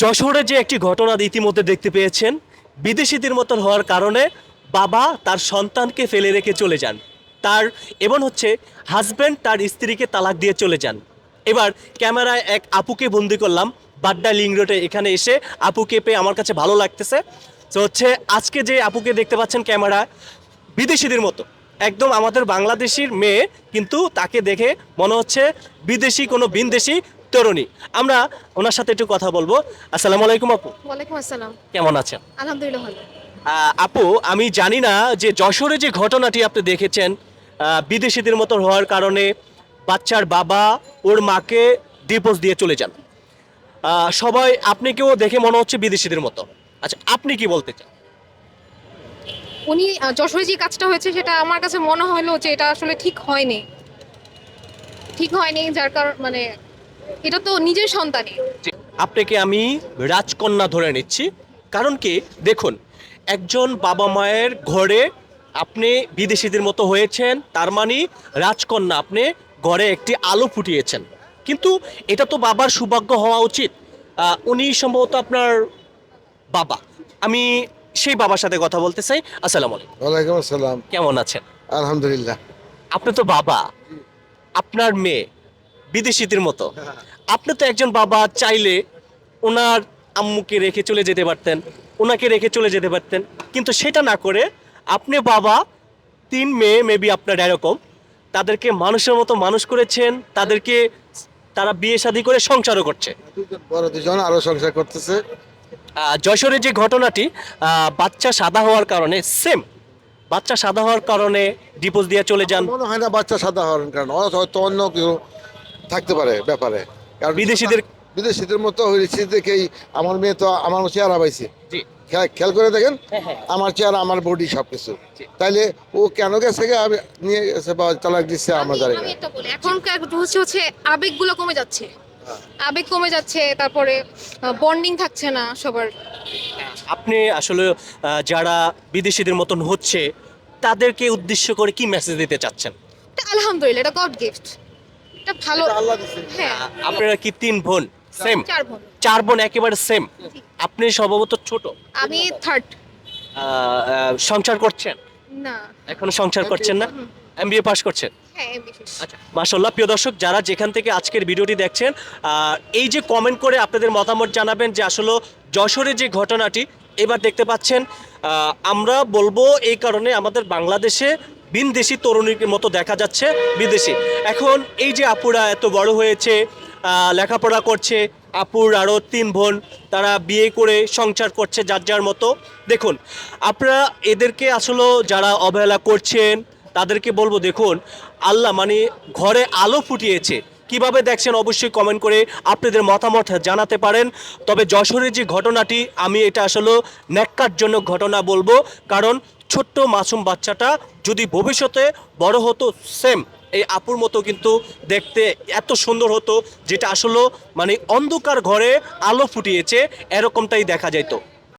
যশোরে যে একটি ঘটনা ইতিমধ্যে দেখতে পেয়েছেন, বিদেশিদের মতন হওয়ার কারণে বাবা তার সন্তানকে ফেলে রেখে চলে যান। তার এবং হচ্ছে হাজব্যান্ড তার স্ত্রীকে তালাক দিয়ে চলে যান। এবার ক্যামেরায় এক আপুকে বন্দি করলাম, বাড্ডা লিং রোডে এখানে এসে আপুকে পেয়ে আমার কাছে ভালো লাগতেছে। তো হচ্ছে, আজকে যে আপুকে দেখতে পাচ্ছেন ক্যামেরা, বিদেশিদের মতো। একদম আমাদের বাংলাদেশির মেয়ে, কিন্তু তাকে দেখে মনে হচ্ছে বিদেশি কোনো বিনদেশি তরুণী আমরা ওনার সাথে একটু কথা বলব। আসসালামু আলাইকুম আপু। ওয়ালাইকুম আসসালাম। কেমন আছেন? আলহামদুলিল্লাহ ভালো। আপু আমি জানি না যে যশোরে যে ঘটনাটি আপনি দেখেছেন বিদেশিদের মতো হওয়ার কারণে বাচ্চার বাবা ওর মাকে ডিপোজ দিয়ে চলে যান। সবাই আপনি কেউ দেখে মনে হচ্ছে বিদেশিদের মতো? আচ্ছা আপনি কি বলতে চান? উনি যশোরে যে কাজটা হয়েছে সেটা আমার কাছে মনে হলো যে এটা আসলে ঠিক হয়নি। ঠিক হয়নি যার কারণ মানে এটা তো নিজের সন্তানই। আপনাকে আমি রাজকন্যা ধরে নিচ্ছি। কারণ কি? দেখুন একজন বাবা মায়ের ঘরে আপনি বিদেশিদের মতো হয়েছেন তার মানে রাজকন্যা আপনি ঘরে একটি আলো ফুটিয়েছেন। কিন্তু এটা তো বাবার সৌভাগ্য হওয়া উচিত। উনি সম্ভবত আপনার বাবা। আমি সেই বাবার সাথে কথা বলতে চাই। আসসালামু আলাইকুম। ওয়ালাইকুম আসসালাম। কেমন আছেন? আলহামদুলিল্লাহ। আপনি তো বাবা। আপনার মেয়ে। বিদেশিদের মতো। আপনি তো একজন বাবা চাইলে ওনার আম্মুকে রেখে চলে যেতে পারতেন ওনাকে রেখে চলে যেতে পারতেন। কিন্তু সেটা না করে আপনি বাবা তিন মেয়ে মেবি আপনার এরকম তাদেরকে মানুষের মতো মানুষ করেছেন তাদেরকে তারা বিয়ে শাদী করে সংসারও করছে। বড় দুজন আরও সংসার করতেছে। যশোরের যে ঘটনাটি বাচ্চা সাদা হওয়ার কারণে সেম বাচ্চা সাদা হওয়ার কারণে ডিপোজ দিয়ে চলে যান। মনে হয় না বাচ্চা সাদা হওয়ার কারণে হয়তো অন্য কেউ থাকতে পারে ব্যাপারে। কারণ বিদেশিদের- বিদেশিদের মতো হয়েছে দেখেই আমার মেয়ে তো আমার চেহারা পাইছে। খেয়াল করে দেখেন হ্যাঁ, হ্যাঁ। আমার চেহারা আমার বডি সব কিছু তাইলে ও কেন গেছে গে? আমি নিয়ে গেছে বা তালাক দিচ্ছে আমরা জানি এখনকার হচ্ছে হচ্ছে আবেগগুলো কমে যাচ্ছে। আবেগ কমে যাচ্ছে তারপরে বন্ডিং থাকছে না সবার। আপনি আসলে যারা বিদেশিদের মতন হচ্ছে তাদেরকে উদ্দেশ্য করে কি মেসেজ দিতে চাচ্ছেন? আলহামদুলিল্লাহ এটা গড গিফট এটা ভালো। হ্যাঁ। আপনারা কি তিন বোন? সেম চার বোন। চার বোন একেবারে সেম আপনি সম্ভবত ছোট? আমি থার্ড সংসার করছেন? না। এখনও সংসার করছেন না? এমবিএ পাস করছেন? হ্যাঁ আচ্ছা মাশাল্লাহ প্রিয় দর্শক যারা যেখান থেকে আজকের ভিডিওটি দেখছেন এই যে কমেন্ট করে আপনাদের মতামত জানাবেন যে আসলে যশোরের যে ঘটনাটি এবার দেখতে পাচ্ছেন আমরা বলব এই কারণে আমাদের বাংলাদেশে বিনদেশি তরুণীর মতো দেখা যাচ্ছে বিদেশি। এখন এই যে আপুরা এত বড় হয়েছে লেখাপড়া করছে, আপুর আরও তিন বোন, তারা বিয়ে করে সংসার করছে যার যার মতো। দেখুন, আপনারা এদেরকে আসলে যারা অবহেলা করছেন, তাদেরকে বলব দেখুন, আল্লাহ মানে ঘরে আলো ফুটিয়েছে। কীভাবে দেখছেন অবশ্যই কমেন্ট করে আপনাদের মতামত জানাতে পারেন। তবে যশোরের যে ঘটনাটি, আমি এটা আসলে ন্যাক্কারজনক ঘটনা বলব। কারণ ছোট্ট মাসুম বাচ্চাটা যদি ভবিষ্যতে বড় হতো সেম এই আপুর মতো কিন্তু দেখতে এত সুন্দর হতো, যেটা আসলে মানে অন্ধকার ঘরে আলো ফুটিয়েছে, এরকমটাই দেখা যেত